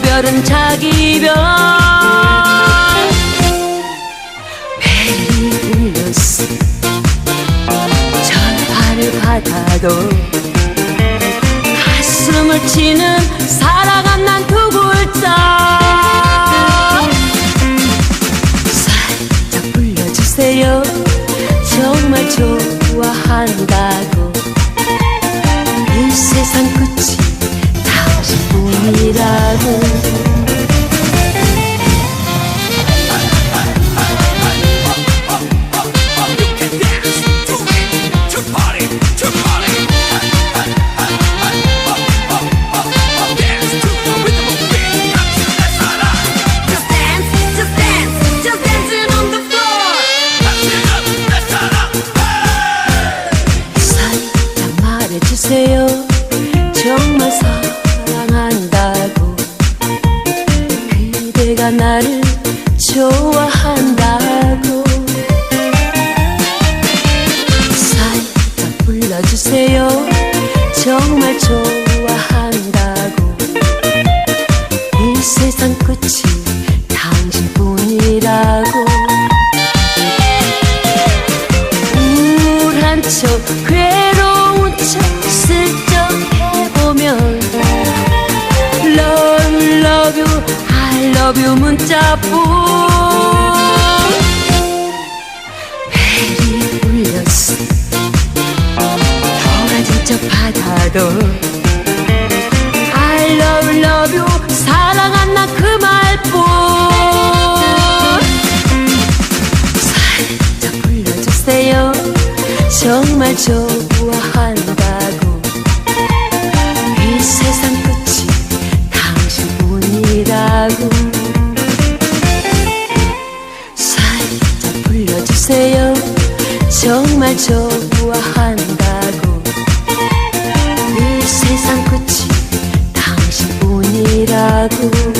별은 자기 별. 울렸어. 전화를 받아도 가슴을 치는 사랑한 난 두 글자. 살짝 불러주세요. 정말 좋아한다 끝이 당신뿐이라고. 우울한 척 괴로운 척 슬쩍 해보면 Love love you I love you 문자뿐. 더워진 척 받아도 I love love you 정말 좋아한다고. 이 세상 끝이 당신뿐이라고. 살짝 불러주세요. 정말 좋아한다고. 이 세상 끝이 당신뿐이라고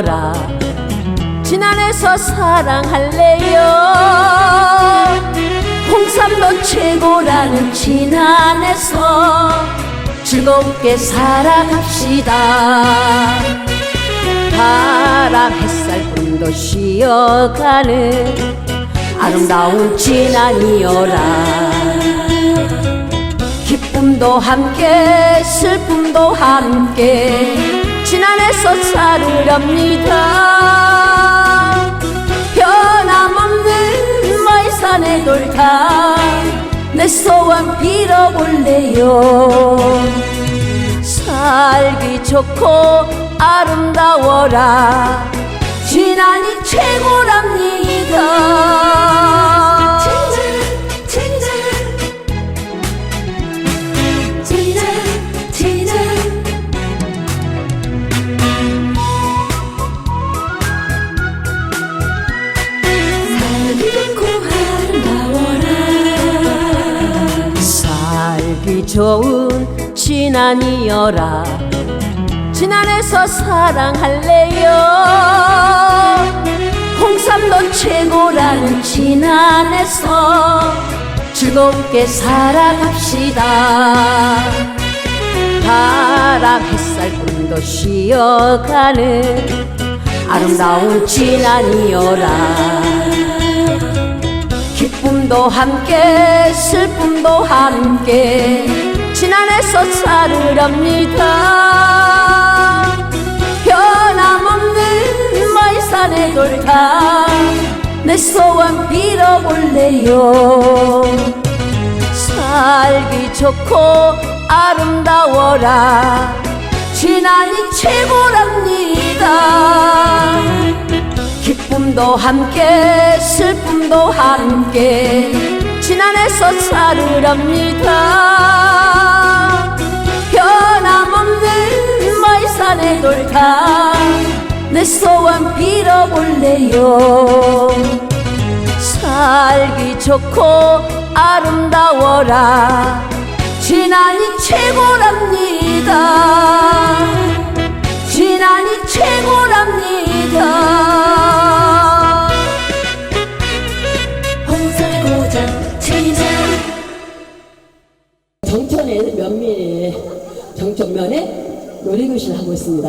지난이여라. 지난에서 사랑할래요? 홍삼도 최고라는 지난에서 즐겁게 살아갑시다. 바람 햇살 꿈도 쉬어가는 아름다운 지난이여라. 기쁨도 함께 슬픔도 함께 지난해서 살으렵니다. 변함없는 말산의 돌다 내 소원 빌어볼래요. 살기 좋고 아름다워라. 지난이 최고랍니다 좋은 지난이여라. 지난에서 사랑할래요? 홍삼도 최고라는 지난에서 즐겁게 살아갑시다. 바람 햇살 꿈도 쉬어가는 아름다운 지난이여라. 기쁨도 함께 슬픔도 함께 지난해서 살으렵니다. 변함없는 말산의 돌다 내 소원 빌어볼래요. 살기 좋고 아름다워라. 지난이 최고랍니다. 기쁨도 함께 슬픔도 함께 지난해서 살으랍니다 돌다 내 소원 빌어볼래요? 살기 좋고 아름다워라. 지난이 최고랍니다. 지난이 최고 놀이교실을 하고 있습니다.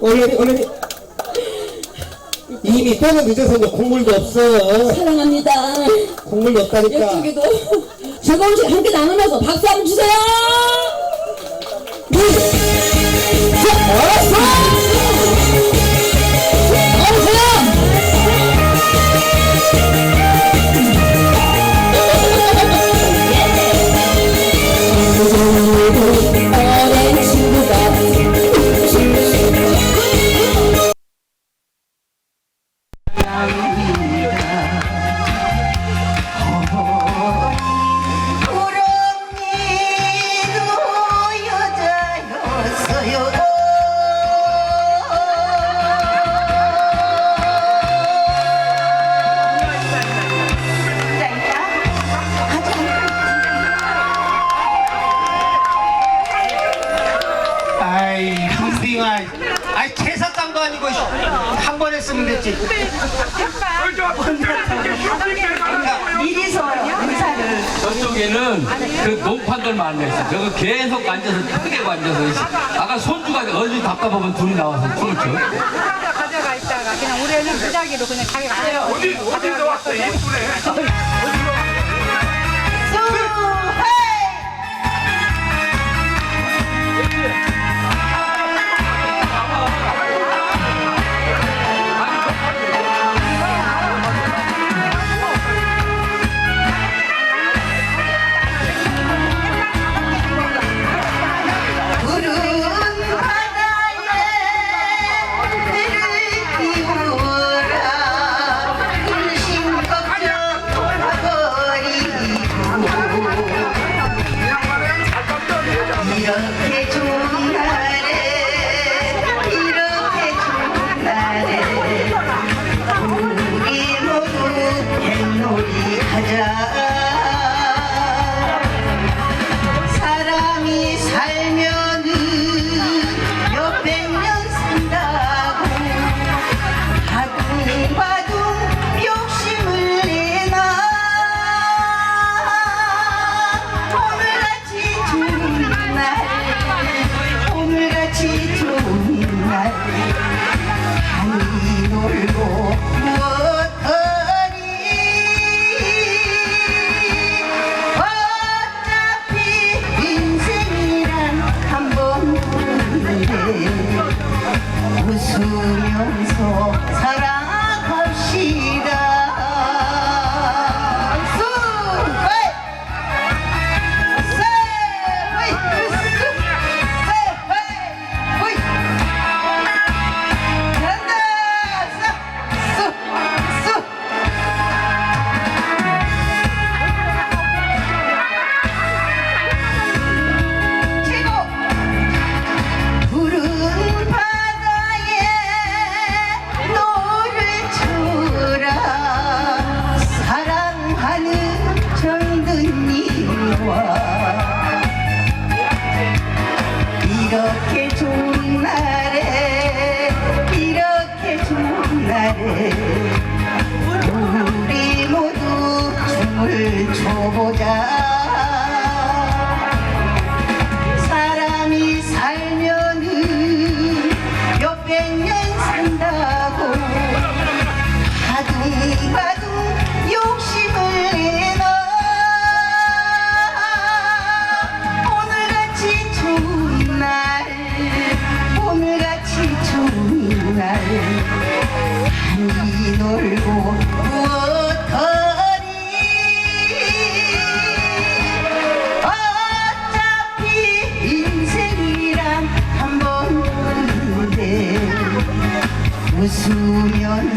오늘 오늘 이미 때는 늦어서 이제 국물도 없어 사랑합니다. 국물도 없다니까 이쪽에도 즐거운 시간 함께 나누면서 박수 한번 주세요. 우 했으면 됐지 저쪽에는 그 농판들 많네. 저거 계속 앉아서 크게 앉아서 있어. 아까 손주가 어디 답답하면 둘이 나와서 춤을 춰. 가져가 있다가 그냥 우리는 무작위로 그냥 자기가 가져가 어디 어디서 왔어 예쁘네 춰보자. 사람이 살면은 몇백 년 산다 인생이란